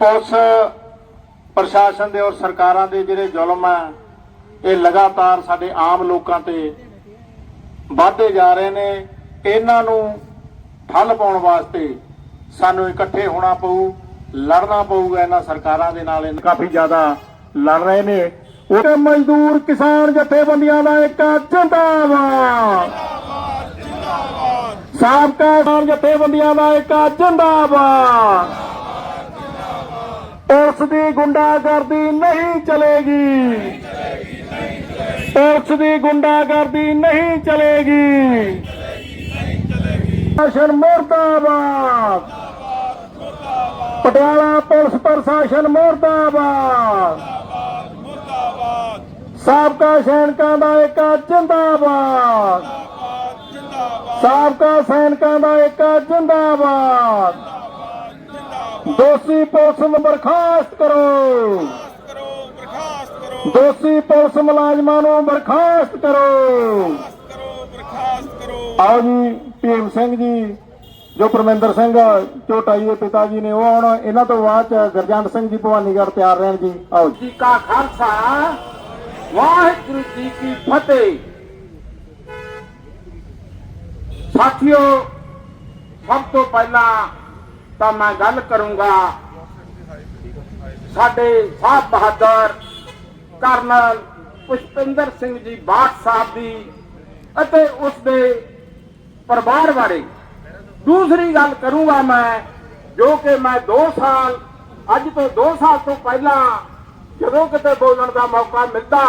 Police ਪ੍ਰਸ਼ਾਸਨ ਦੇ ਔਰ ਸਰਕਾਰਾਂ ਦੇ ਜਿਹੜੇ ਜ਼ੁਲਮ ਆ, ਇਹ ਲਗਾਤਾਰ ਸਾਡੇ ਆਮ ਲੋਕਾਂ ਤੇ ਵਾਧੇ ਜਾ ਰਹੇ ਨੇ। ਇਹਨਾਂ ਨੂੰ ਠੱਲ ਪਾਉਣ ਵਾਸਤੇ ਸਾਨੂੰ ਇਕੱਠੇ ਹੋਣਾ ਪਊ, ਲੜਨਾ ਪਊਗਾ ਇਹਨਾਂ ਸਰਕਾਰਾਂ ਦੇ ਨਾਲ। ਕਾਫੀ ਜ਼ਿਆਦਾ ਲੜ ਰਹੇ ਨੇ। ਉਹ ਮਜ਼ਦੂਰ ਕਿਸਾਨ ਜਥੇਬੰਦੀਆਂ ਦਾ ਇੱਕ ਜਿੰਦਾਬਾਦ। ਸਾਬਕਾ ਕਿਸਾਨ ਜਥੇਬੰਦੀਆਂ ਦਾ ਇੱਕ ਜਿੰਦਾਬਾਦ। ਪੁਲਿਸ ਦੀ ਗੁੰਡਾਗਰਦੀ ਨਹੀਂ ਚਲੇਗੀ। ਪੁਲਿਸ ਦੀ ਗੁੰਡਾਗਰਦੀ ਨਹੀਂ ਚਲੇਗੀ। ਪ੍ਰਸ਼ਾਸਨ ਮੁਰਦਾਬਾਦ। ਪਟਿਆਲਾ ਪੁਲਿਸ ਪ੍ਰਸ਼ਾਸਨ ਮੁਰਦਾਬਾਦ। ਸਾਬਕਾ ਸੈਨਿਕਾਂ ਦਾ ਇੱਕ ਜਿੰਦਾਬਾਦ। ਸਾਬਕਾ ਸੈਨਿਕਾਂ ਦਾ ਇੱਕ ਜਿੰਦਾਬਾਦ। ਦੋਸ਼ੀ ਪੁਲਿਸ ਨੂੰ ਬਰਖਾਸਤ ਕਰੋ। ਦੋਸ਼ੀ ਪੁਲਿਸ ਮੁਲਾਜ਼ਮਾਂ ਨੂੰ ਬਰਖਾਸਤ ਕਰੋ। ਆਓ ਜੀ, ਭੀਮ ਸਿੰਘ ਜੀ, ਜੋ ਪਰਮਿੰਦਰ ਸਿੰਘ ਝੋਟਾਈ ਪਿਤਾ ਜੀ ਨੇ, ਉਹ ਹੁਣ ਇਹਨਾਂ ਤੋਂ ਬਾਅਦ ਚ ਗੁਰਜੰਟ ਸਿੰਘ ਜੀ ਭਵਾਨੀਗੜ੍ਹ ਤਿਆਰ ਰਹਿਣ ਜੀ। ਆਓ ਜੀ ਕਾ ਖਾਲਸਾ, ਵਾਹਿਗੁਰੂ ਜੀ ਕੀ ਫਤਿਹ। ਸਾਥੀਓ, ਸਭ ਤੋਂ ਪਹਿਲਾਂ ਤਾਂ ਮੈਂ ਗੱਲ ਕਰੂੰਗਾ। ਸਾਡੇ ਸਾਹਿਬ ਬਹਾਦਰ ਕਰਨਲ ਪੁਸ਼ਪਿੰਦਰ ਸਿੰਘ ਜੀ ਬਾਠ ਸਾਹਿਬ ਦੀ ਅਤੇ ਉਸ ਦੇ ਪਰਿਵਾਰ ਬਾਰੇ ਦੂਸਰੀ ਗੱਲ ਕਰੂੰਗਾ ਮੈਂ, ਜੋ ਕਿ ਮੈਂ 2 ਸਾਲ, ਅੱਜ ਤੋਂ 2 ਸਾਲ ਤੋਂ ਪਹਿਲਾਂ ਜਦੋਂ ਕਿਤੇ ਬੋਲਣ ਦਾ ਮੌਕਾ ਮਿਲਦਾ,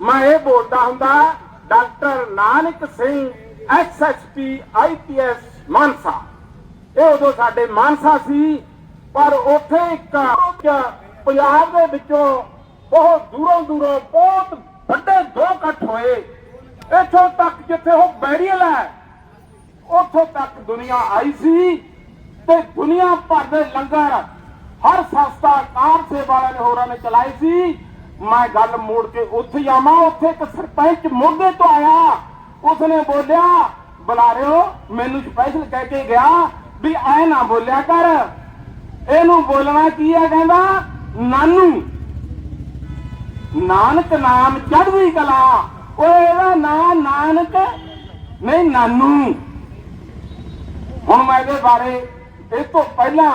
ਮੈਂ ਇਹ ਬੋਲਦਾ ਹੁੰਦਾ, doctor Nanak Singh SSP IPS Mansa. ਇਹ ਉਦੋਂ ਸਾਡੇ ਮਾਨਸਾ ਸੀ, ਪਰ ਉੱਥੇ ਇੱਕ ਪੰਜਾਬ ਦੇ ਵਿੱਚੋਂ ਬਹੁਤ ਦੂਰੋਂ ਦੂਰੋਂ ਬਹੁਤ ਵੱਡੇ ਦੋ ਇਕੱਠ ਹੋਏ। ਇੱਥੋਂ ਤੱਕ ਜਿੱਥੇ ਉਹ ਬੈਰੀਅਲ ਹੈ, ਉੱਥੋਂ ਤੱਕ ਦੁਨੀਆ ਆਈ ਸੀ ਤੇ ਦੁਨੀਆ ਭਰ ਦੇ ਲੰਗਰ ਹਰ ਸੰਸਥਾ, ਕਾਰ ਸੇਵਾ ਵਾਲਿਆਂ ਨੇ ਹੋਰਾਂ ਨੇ ਚਲਾਈ ਸੀ। ਮੈਂ ਗੱਲ ਮੋੜ ਕੇ ਉੱਥੇ ਆਵਾਂ, ਉੱਥੇ ਇੱਕ ਸਰਪੰਚ ਮੋਢੇ ਤੋਂ ਆਇਆ। ਉਸਨੇ ਬੋਲਿਆ ਬੁਲਾਰਿਓ ਮੈਨੂੰ ਸਪੈਸ਼ਲ ਕਹਿ ਕੇ ਗਿਆ ਵੀ ਐ ਨਾ ਬੋਲਿਆ ਕਰ। ਇਹਨੂੰ ਬੋਲਣਾ ਕੀ ਹੈ ਕਹਿੰਦਾ? ਨਾਨੂ। ਨਾਨਕ ਨਾਮ ਚੜ੍ਹਦੀ ਕਲਾ। ਓਏ ਇਹਦਾ ਨਾਮ ਨਾਨਕ, ਨਹੀਂ ਨਾਨੂ। ਹੁਣ ਮੈਂ ਇਹਦੇ ਬਾਰੇ ਇਹ ਤੋਂ ਪਹਿਲਾਂ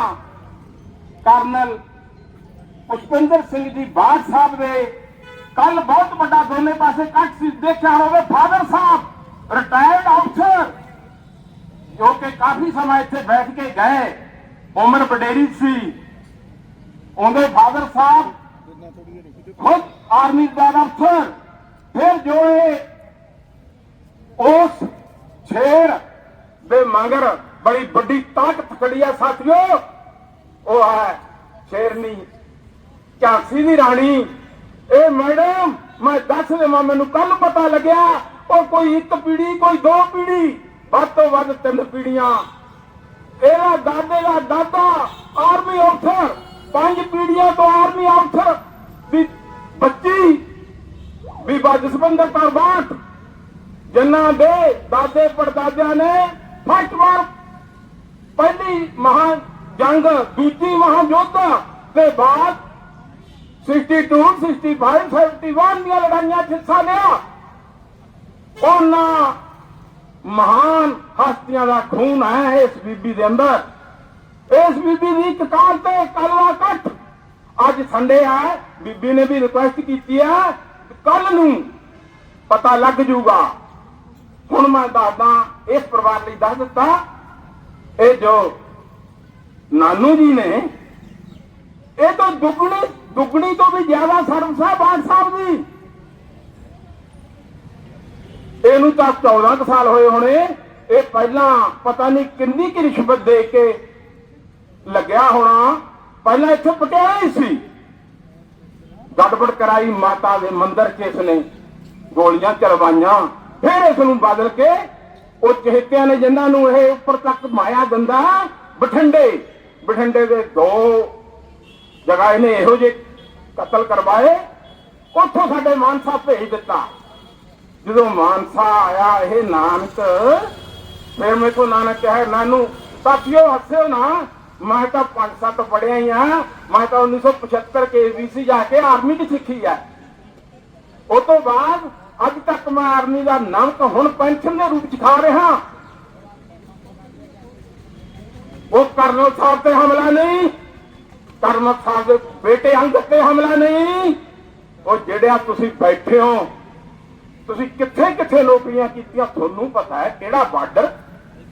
ਕਰਨਲ ਪੁਸ਼ਪਿੰਦਰ ਸਿੰਘ ਜੀ ਬਾਦ ਸਾਹਿਬ ਦੇ ਕੱਲ ਬਹੁਤ ਵੱਡਾ ਦੋਨੇ ਪਾਸੇ ਕੱਟ ਸੀ। ਦੇਖਿਆ ਹੋਵੇ ਫਾਦਰ ਸਾਹਿਬ ਰਿਟਾਇਰਡ ਅਫਸਰ ਜੋ ਕਿ ਕਾਫੀ ਸਮਾਂ ਇੱਥੇ ਬੈਠ ਕੇ ਗਏ। ਉਮਰ ਬਡੇਰੀ ਸੀ। ਉਹਦੇ ਫਾਦਰ ਸਾਹਿਬ ਖੁਦ ਆਰਮੀ ਦਾ ਅਫਸਰ। ਫਿਰ ਜੋ ਇਹ ਉਸ ਸ਼ੇਰ ਦੇ ਮੰਗਰ ਬੜੀ ਵੱਡੀ ਤਾਕਤ ਖੜੀ ਆ ਸਾਥੀਓ, ਉਹ ਹੈ ਸ਼ੇਰਨੀ ਝਾਂਸੀ ਦੀ ਰਾਣੀ। ਇਹ ਮੈਡਮ ਮੈਂ ਦੱਸ ਦੇਵਾਂ, ਮੈਨੂੰ ਕੱਲ ਪਤਾ ਲੱਗਿਆ, ਉਹ ਕੋਈ ਇੱਕ ਪੀੜੀ ਕੋਈ ਦੋ ਪੀੜੀ ਵੱਧ ਤੋਂ ਵੱਧ ਤਿੰਨ ਪੀੜੀਆਂ ਇਹਦਾ ਦਾਦੇ ਦਾ ਦਾਦਾ ਆਰਮੀ ਅਫਸਰ, ਪੰਜ ਪੀੜੀਆਂ ਤੋਂ ਆਰਮੀ ਅਫਸਰ ਦੀ ਬੱਚੀ ਬੀਬਾ ਜਸਵੰਦਰ ਕੌਰ ਜਿਨ੍ਹਾਂ ਦੇ ਦਾਦੇ ਪੜਦਾਦਿਆਂ ਨੇ ਫਸਟ ਵਾਰ ਪਹਿਲੀ ਮਹਾ ਜੰਗ, ਦੂਜੀ ਮਹਾ ਯੁੱਧ ਦੇ ਬਾਅਦ 62 65 71 ਦੀਆਂ ਲੜਾਈਆਂ 'ਚ ਹਿੱਸਾ ਲਿਆ। ਉਹਨਾਂ ਮਹਾਨ ਹਸਤੀਆਂ ਦਾ ਖੂਨ ਹੈ ਇਸ ਬੀਬੀ ਦੇ ਅੰਦਰ। ਇਸ ਬੀਬੀ ਦੀ ਇੱਕ ਤੇ ਕਲਵਾ ਕੱਟ। ਅੱਜ ਸੰਡੇ ਆ ਬੀਬੀ ਨੇ ਵੀ ਰਿਕੁਐਸਟ ਕੀਤੀ ਹੈ ਕੱਲ ਨੂੰ ਪਤਾ ਲੱਗ ਜੂਗਾ। ਹੁਣ ਮੈਂ ਦੱਸਦਾ, ਇਸ ਪਰਿਵਾਰ ਲਈ ਦੱਸ ਦਿੱਤਾ, ਇਹ ਜੋ ਨਾਨੂ ਜੀ ਨੇ, ਇਹ ਤਾਂ ਦੁੱਗਣੀ ਦੁੱਗਣੀ ਤੋਂ ਵੀ ਜ਼ਿਆਦਾ ਸਰਵ ਸਾਹਿਬ ਬਾਣ ਸਾਹਿਬ ਦੀ ਇਹਨੂੰ ਤਾਂ 14 ਕੁ ਸਾਲ ਹੋਏ ਹੋਣੇ। ਇਹ ਪਹਿਲਾਂ ਪਤਾ ਨਹੀਂ ਕਿੰਨੀ ਕਿ ਰਿਸ਼ਵਤ ਦੇ ਕੇ ਲੱਗਿਆ ਹੋਣਾ। ਪਹਿਲਾਂ ਇੱਥੇ ਪਟਿਆਲਾ ਹੀ ਸੀ। ਗੜਬੜ ਕਰਾਈ ਮਾਤਾ ਦੇ ਮੰਦਰ 'ਚ ਇਸ ਨੇ ਗੋਲੀਆਂ ਚਲਵਾਈਆਂ। ਫਿਰ ਇਸ ਨੂੰ ਬਦਲ ਕੇ ਉਹ ਚਹੇਤਿਆਂ ਨੇ ਜਿਨ੍ਹਾਂ ਨੂੰ ਇਹ ਉੱਪਰ ਤੱਕ ਮਾਇਆ ਦਿੰਦਾ, ਬਠਿੰਡੇ। ਬਠਿੰਡੇ ਦੇ ਦੋ ਜਗ੍ਹਾ ਇਹਨੇ ਇਹੋ ਜਿਹੇ ਕਤਲ ਕਰਵਾਏ। ਉੱਥੋਂ ਸਾਡੇ ਮਾਨਸਾ ਭੇਜ ਦਿੱਤਾ। ਜਦੋਂ ਮਾਨਸਾ ਆਇਆ ਇਹ ਨਾਨਕ, ਫਿਰ ਮੇਰੇ ਕੋ ਨਾਨਕ ਕਹੇ, ਨਾਨੂ, ਸਾਥੀਓ, ਹੱਸਿਓ ਨਾ। ਮੈਂ ਤਾਂ ਪੰਜ ਸੱਤ ਪੜਿਆ ਹੀ ਆ। ਮੈਂ ਤਾਂ 1975 ਕੇਬੀਸੀ ਜਾ ਕੇ ਆਰਮੀ 'ਚ ਸਿੱਖੀ ਆ। ਉਸ ਤੋਂ ਬਾਅਦ ਅੱਜ ਤੱਕ ਮੈਂ ਆਰਮੀ ਦਾ ਨਮਕ ਹੁਣ ਪੈਨਸ਼ਨ ਦੇ ਰੂਪ 'ਚ ਖਾ ਰਿਹਾ ਉਹ ਕਰਨਲ ਸਾਹਿਬ ਤੇ ਹਮਲਾ ਨਹੀਂ। ਕਰਨਲ ਸਾਹਿਬ ਦੇ ਬੇਟੇ ਅੰਗਦ ਤੇ ਹਮਲਾ ਨਹੀਂ। ਉਹ ਜਿਹੜਿਆ ਤੁਸੀਂ ਬੈਠੇ ਹੋ ਤੁਸੀਂ ਕਿੱਥੇ ਕਿੱਥੇ ਨੌਕਰੀਆਂ ਕੀਤੀਆਂ, ਤੁਹਾਨੂੰ ਪਤਾ ਹੈ ਕਿਹੜਾ ਬਾਰਡਰ,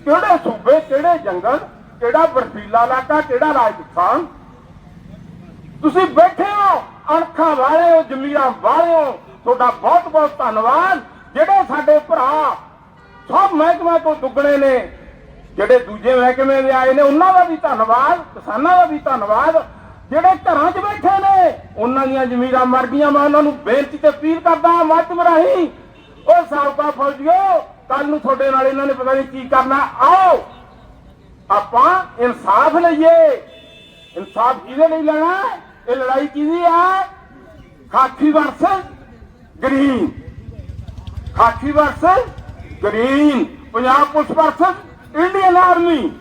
ਕਿਹੜੇ ਸੂਬੇ, ਕਿਹੜੇ ਜੰਗਲ, ਕਿਹੜਾ ਬਰਫੀਲਾ ਇਲਾਕਾ, ਕਿਹੜਾ ਰਾਜਸਥਾਨ। ਤੁਸੀਂ ਬੈਠੇ ਹੋ, ਅਣਖਾਂ ਵਾਲੇ ਹੋ ਜ਼ਮੀਰਾਂ ਵਾਲੇ ਹੋ, ਤੁਹਾਡਾ ਬਹੁਤ ਬਹੁਤ ਧੰਨਵਾਦ। ਜਿਹੜੇ ਸਾਡੇ ਭਰਾ ਸਭ ਮਹਿਕਮੇ ਤੋਂ ਦੁੱਗਣੇ ਨੇ, ਜਿਹੜੇ ਦੂਜੇ ਮਹਿਕਮੇ ਦੇ ਆਏ ਨੇ, ਉਹਨਾਂ ਦਾ ਵੀ ਧੰਨਵਾਦ, ਕਿਸਾਨਾਂ ਦਾ ਵੀ ਧੰਨਵਾਦ। ਜਿਹੜੇ ਘਰਾਂ 'ਚ ਬੈਠੇ ਨੇ, ਉਹਨਾਂ ਦੀਆਂ ਜ਼ਮੀਰਾਂ ਮਰ ਗਈਆਂ, ਮੈਂ ਉਹਨਾਂ ਨੂੰ ਬੇਨਤੀ ਤੇ ਅਪੀਲ ਕਰਦਾ ਮਾਧਿਅਮ ਰਾਹੀਂ ਉਹ ਸਾਬਕਾ ਫੌਜੀਓ ਕੱਲ ਨੂੰ ਤੁਹਾਡੇ ਨਾਲ ਇਹਨਾਂ ਨੇ ਪਤਾ ਨਹੀਂ ਕੀ ਕਰਨਾ। ਆਓ, ਆਪਾਂ ਇਨਸਾਫ ਲਈਏ। ਇਨਸਾਫ ਕਿਹਦੇ ਲਈ ਲੈਣਾ ਇਹ ਲੜਾਈ ਕਿਹਦੀ ਹੈ? ਖਾਕੀ ਵਰਸਸ ਗ੍ਰੀਨ। ਖਾਕੀ versus green. Punjab police versus Indian army.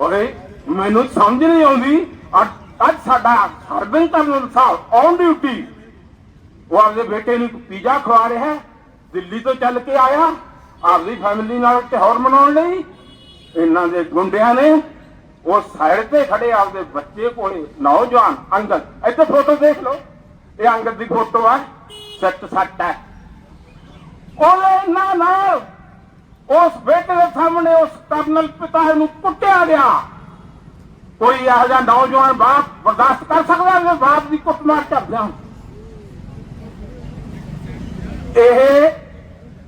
ਓਏ ਮੈਨੂੰ ਸਮਝ ਨਹੀਂ ਆਉਂਦੀ। ਅੱਜ ਸਾਡਾ ਹਰਬਿੰਦ ਕਰਨਲ ਸਾਹਿਬ ਔਨ ਡਿਊਟੀ ਉਹ ਆਪਦੇ ਬੇਟੇ ਨੂੰ ਪੀਜ਼ਾ ਖਵਾ ਰਿਹਾ ਹੈ। ਦਿੱਲੀ ਤੋਂ ਚੱਲ ਕੇ ਆਇਆ। ਆਪਦੀ ਫੈਮਿਲੀ ਨਾਲ ਤਿਉਹਾਰ ਮਨਾਉਣ ਲਈ। ਇਹਨਾਂ ਦੇ ਗੁੰਡਿਆਂ ਨੇ ਉਹ ਸਾਈਡ ਤੇ ਖੜੇ ਆਪਦੇ ਬੱਚੇ ਕੋਲੇ ਨੌਜਵਾਨ ਅੰਗਦ, ਇੱਥੇ ਫੋਟੋ ਦੇਖ ਲਓ। ਇਹ ਅੰਗਦ ਦੀ ਫੋਟੋ ਹੈ ਸੱਟ ਸੱਟ ਹੈ। ਉਹਨੇ ਇਹਨਾਂ ਨਾਲ ਉਸ ਬੇਟੇ ਦੇ ਸਾਹਮਣੇ ਉਸ ਕਰਨਲ ਪਿਤਾ ਨੂੰ ਕੁੱਟਿਆ ਗਿਆ। ਕੋਈ ਇਹੋ ਜਿਹਾ ਨੌਜਵਾਨ ਬਾਪ ਬਰਦਾਸ਼ਤ ਕਰ ਸਕਦਾ ਹੈ? ਬਾਪ ਦੀ ਕੁੱਟਮਾਰ ਕਰਦਿਆਂ ਇਹ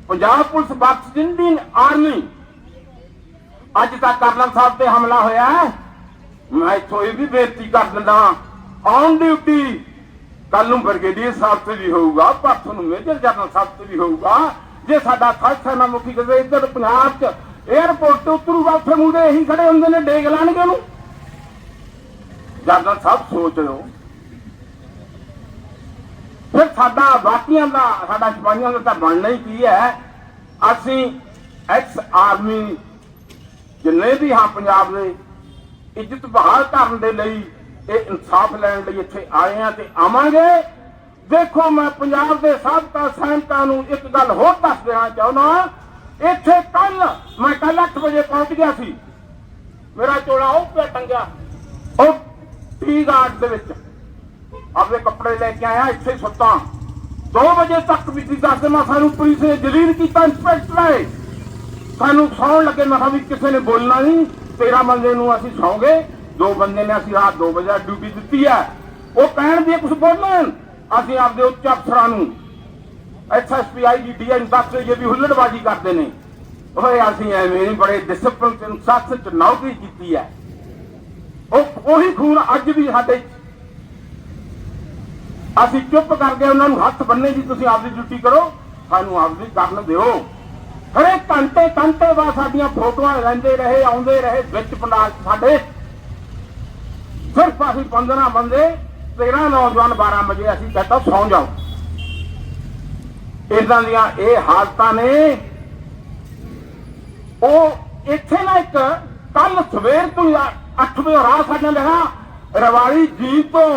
ਪੰਜਾਬ ਪੁਲਿਸ ਬਖਸ਼ ਇੰਡੀਅਨ ਆਰਮੀ। ਅੱਜ ਤਾਂ ਕਰਨਲ ਸਾਹਿਬ ਤੇ ਹਮਲਾ ਹੋਇਆ ਮੈਂ ਇੱਥੋਂ ਇਹ ਵੀ ਬੇਨਤੀ ਕਰ ਦਿੰਦਾ ਔਨ ਡਿਊਟੀ ਕੱਲ ਨੂੰ ਬ੍ਰਿਗੇਡੀਅਰ ਸਾਹਿਬ ਤੇ ਵੀ ਹੋਊਗਾ, ਪਰਸ ਨੂੰ ਮੇਜਰ ਜਨਰਲ ਸਾਹਿਬ ਤੇ ਵੀ ਹੋਊਗਾ। ਜੇ ਸਾਡਾ ਥਰਡ ਮੁਖੀ ਕਦੇ ਇੱਧਰ ਪੰਜਾਬ 'ਚ 에ਅਰਪੋਰਟ ਤੇ ਉਤਰੂਗਾ, ਉੱਥੇ ਮੂਹਰੇ ਇਹੀ ਖੜੇ ਹੁੰਦੇ ਨੇ, ਡੇਗ ਲਾਣਗੇ ਉਹਨੂੰ। ਜਨਰਲ ਸਾਹਿਬ ਸੋਚ ਲਓ। ਫਿਰ ਸਾਡਾ ਬਾਕੀਆਂ ਦਾ, ਸਾਡਾ ਸਿਪਾਹੀਆਂ ਦਾ ਤਾਂ ਬਣਨਾ ਹੀ ਕੀ ਹੈ? ਅਸੀਂ ਐਕਸ ਆਰਮੀ ਜਿੰਨੇ ਵੀ ਹਾਂ ਪੰਜਾਬ ਦੇ ਇੱਜ਼ਤ ਬਹਾਲ ਕਰਨ ਦੇ ਲਈ ਇਹ ਇਨਸਾਫ ਲੈਣ ਲਈ ਇੱਥੇ ਆਏ ਆ ਤੇ ਆਵਾਂਗੇ। ਦੇਖੋ ਮੈਂ ਪੰਜਾਬ ਦੇ ਸਾਬਕਾ ਸੈਨਿਕਾਂ ਨੂੰ ਇੱਕ ਗੱਲ ਹੋਰ ਦੱਸ ਦੇਣਾ ਚਾਹੁੰਦਾ ਇੱਥੇ ਕੱਲ ਮੈਂ ਕੱਲ 8 ਵਜੇ ਪਹੁੰਚ ਗਿਆ ਸੀ। ਮੇਰਾ ਚੋਲਾ ਉਹ ਪਿਆ ਟੰਗਿਆ, ਉਹ ਟੀ ਗਾਰਡ ਦੇ ਵਿੱਚ। ਆਪਣੇ ਕੱਪੜੇ ਲੈ ਕੇ ਆਇਆ, ਇੱਥੇ ਸੁੱਤਾ। 2 ਵਜੇ ਤੱਕ ਵੀ ਸੀ ਦੱਸ ਮੈਂ ਸਾਨੂੰ ਪੁਲਿਸ ਨੇ ਜਲੀਲ ਕੀਤਾ, ਇੰਸਪੈਕਟਰ ਆਏ ਸਾਨੂੰ ਸੌਣ ਲੱਗੇ, ਮੈਂ ਕਿਹਾ ਵੀ ਕਿਸੇ ਨੇ ਬੋਲਣਾ ਨਹੀਂ 13 ਬੰਦੇ ਨੂੰ ਅਸੀਂ ਸੌਂਗੇ। ਦੋ ਬੰਦੇ ਨੇ ਅਸੀਂ ਰਾਤ 2 ਵਜੇ ਡਿਊਟੀ ਦਿੱਤੀ ਹੈ। ਉਹ ਕਹਿਣ ਦੀ ਕੁਝ ਬੋਲਣ। ਅਸੀਂ ਆਪਦੇ ਉੱਚ ਅਫਸਰਾਂ ਨੂੰ ਐਸਐਸਪੀ ਆਈਜੀ ਡੀਐਨ ਦੱਸ ਜੇ ਵੀ ਹੁੱਲੜਬਾਜੀ ਕਰਦੇ ਨੇ। ਓਏ, ਅਸੀਂ ਐਵੇਂ ਨਹੀਂ ਬੜੇ ਡਿਸਪਲਿਨ ਤੇ ਚ ਨੌਕਰੀ ਕੀਤੀ ਹੈ। ਉਹ, ਉਹੀ ਖੂਨ ਅੱਜ ਵੀ ਸਾਡੇ ਅਸੀਂ ਚੁੱਪ ਕਰਕੇ ਉਹਨਾਂ ਨੂੰ ਹੱਥ ਬੰਨੇ ਜੀ ਤੁਸੀਂ ਆਪਦੀ ਡਿਊਟੀ ਕਰੋ, ਸਾਨੂੰ ਆਪਦੀ ਕਰਨ ਦਿਓ। ਹਰੇ ਘੰਟੇ ਘੰਟੇ ਬਾਅਦ ਸਾਡੀਆਂ ਫੋਟੋਆਂ ਲੈਂਦੇ ਰਹੇ, ਆਉਂਦੇ ਰਹੇ, ਵਿੱਚ ਪੰਡਾਲ ਸਾਡੇ। ਸਿਰਫ ਅਸੀਂ 15 ਬੰਦੇ 13 ਨੌਜਵਾਨ 12 ਵਜੇ ਅਸੀਂ ਕਹਿੰਦਾ ਸੌਂ ਜਾਓ। ਇਦਾਂ ਦੀਆਂ ਇਹ ਹਾਲਤਾਂ ਨੇ। ਉਹ ਇੱਥੇ ਨਾ ਇੱਕ ਕੱਲ ਸਵੇਰ ਤੋਂ 8 ਵਜੇ ਰਾਤ ਸਾਡੇ ਲਗਾ ਰਵਾੜੀ ਜੀ ਤੋਂ।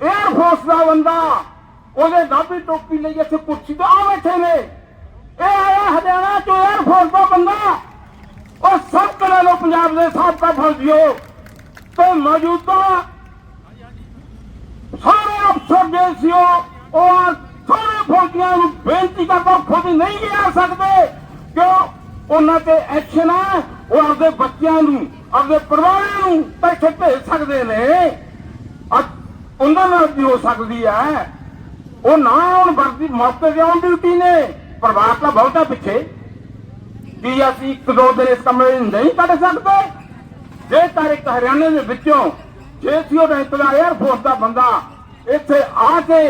에ਅਰ ਫੋਰਸ ਦਾ ਬੰਦਾ, ਉਹਦੇ ਨਾਭੀ ਟੋਪੀ ਲਈ ਇੱਥੇ ਕੁਰਸੀ ਤੇ ਆ ਬੈਠੇ ਨੇ। ਇਹ ਆਇਆ ਹਰਿਆਣਾ ਤੋਂ 에ਅਰ ਫੋਰਸ ਦਾ ਬੰਦਾ। ਉਹ ਸਭ ਕਰੇ ਲੋ ਪੰਜਾਬ ਦੇ ਸਾਬਕਾ ਫੌਜੀਓ ਤੇ ਮੌਜੂਦਾ ਸਾਰੇ ਅਫਸਰ ਦੇ ਸੀਓ ਉਹ ਸਾਰੇ ਫੌਜੀਆਂ ਨੂੰ ਬੇਨਤੀ ਕਰਦਾ ਖੁਦ ਨਹੀਂ ਆ ਸਕਦੇ। ਕਿਉਂ? ਉਹਨਾਂ ਤੇ ਐਕਸ਼ਨ ਹੈ ਉਹ ਆਪਦੇ ਬੱਚਿਆਂ ਨੂੰ, ਆਪਦੇ ਪਰਿਵਾਰਾਂ ਨੂੰ ਤਾਂ ਇੱਥੇ ਭੇਜ ਸਕਦੇ ਨੇ। ਅੱਜ ਉਹਨਾਂ ਨਾਲ ਵੀ ਹੋ ਸਕਦੀ ਹੈ? ਉਹ ਨਾ ਹੁਣ ਵਰਦੀ, ਮੌਕੇ ਤੇ ਆਨ ਡਿਊਟੀ ਨੇ। ਪਰਿਵਾਰ ਤਾਂ ਬਹੁਤਾ ਪਿੱਛੇ। ਕੀ ਅਸੀਂ ਇੱਕ ਦੋ ਦਿਨ ਇਸ ਕਮਰੇ ਨੂੰ ਨਹੀਂ ਕੱਢ ਸਕਦੇ? ਜੇ ਤਾਂ ਹਰਿਆਣੇ ਦੇ ਵਿੱਚੋਂ, ਜੇ ਸੀ ਦਾ 에ਅਰ ਫੋਰਸ ਦਾ ਬੰਦਾ ਇੱਥੇ ਆ ਕੇ,